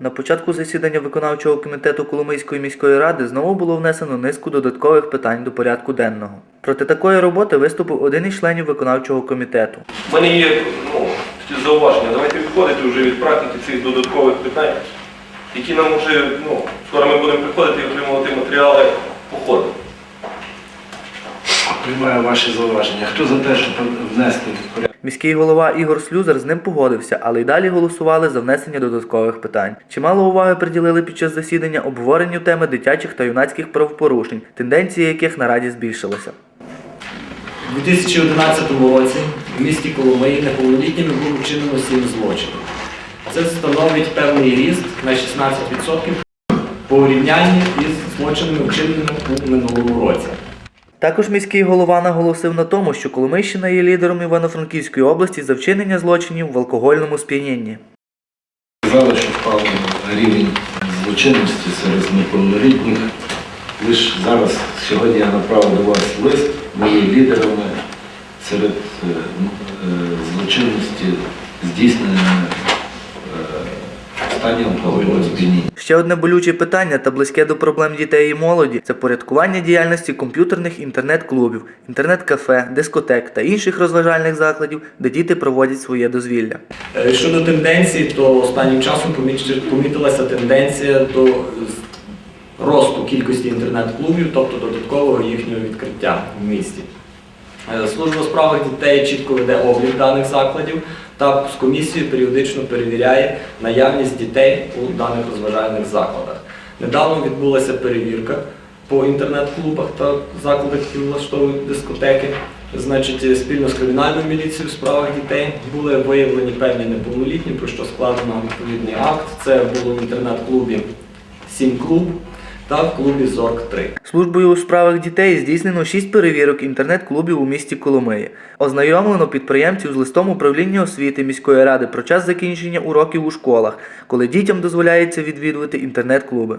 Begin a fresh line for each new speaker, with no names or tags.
На початку засідання виконавчого комітету Коломийської міської ради знову було внесено низку додаткових питань до порядку денного. Проти такої роботи виступив один із членів виконавчого комітету.
У мене є ну, зауваження. Давайте відходити вже від практики цих додаткових питань, які нам вже, ну, скоро ми
Приймаю ваші зауваження. Хто за те, щоб внести в порядок?
Міський голова Ігор Слюзар з ним погодився, але й далі голосували за внесення додаткових питань. Чимало уваги приділили під час засідання обговоренню теми дитячих та юнацьких правопорушень, тенденції яких наразі збільшилися.
У 2011 році в місті Коломиї неповнолітніми було вчинено 7 злочинів. Це становить певний ріст на 16% в порівнянні із злочинами, вчиненими у минулому році.
Також міський голова наголосив на тому, що Коломийщина є лідером Івано-Франківської області за вчинення злочинів в алкогольному сп'янінні.
Сказали, що впав рівень злочинності серед неповнолітніх. Лише зараз, сьогодні я направив до вас лист, ви є лідерами серед е, е, злочинності здійснення стані алкогольного сп'яніння.
Ще одне болюче питання та близьке до проблем дітей і молоді це порядкування діяльності комп'ютерних інтернет-клубів, інтернет-кафе, дискотек та інших розважальних закладів, де діти проводять своє дозвілля.
Е, Щодо тенденцій, то останнім часом поміч- помітилася тенденція до росту кількості інтернет-клубів, тобто додаткового їхнього відкриття в місті. Е, Служба у справах дітей чітко веде облік даних закладів та з комісією періодично перевіряє наявність дітей у даних розважальних закладах. Недавно відбулася перевірка по інтернет-клубах та закладах, які влаштовують дискотеки. Значить, спільно з кримінальною міліцією у справах дітей були виявлені певні неповнолітні, про що складено відповідний акт. Це було в інтернет-клубі Сім клуб та в клубі Зорк 3.
Службою у справах дітей здійснено 6 перевірок інтернет-клубів у місті Коломиї. Ознайомлено підприємців з листом управління освіти міської ради про час закінчення уроків у школах, коли дітям дозволяється відвідувати інтернет-клуби.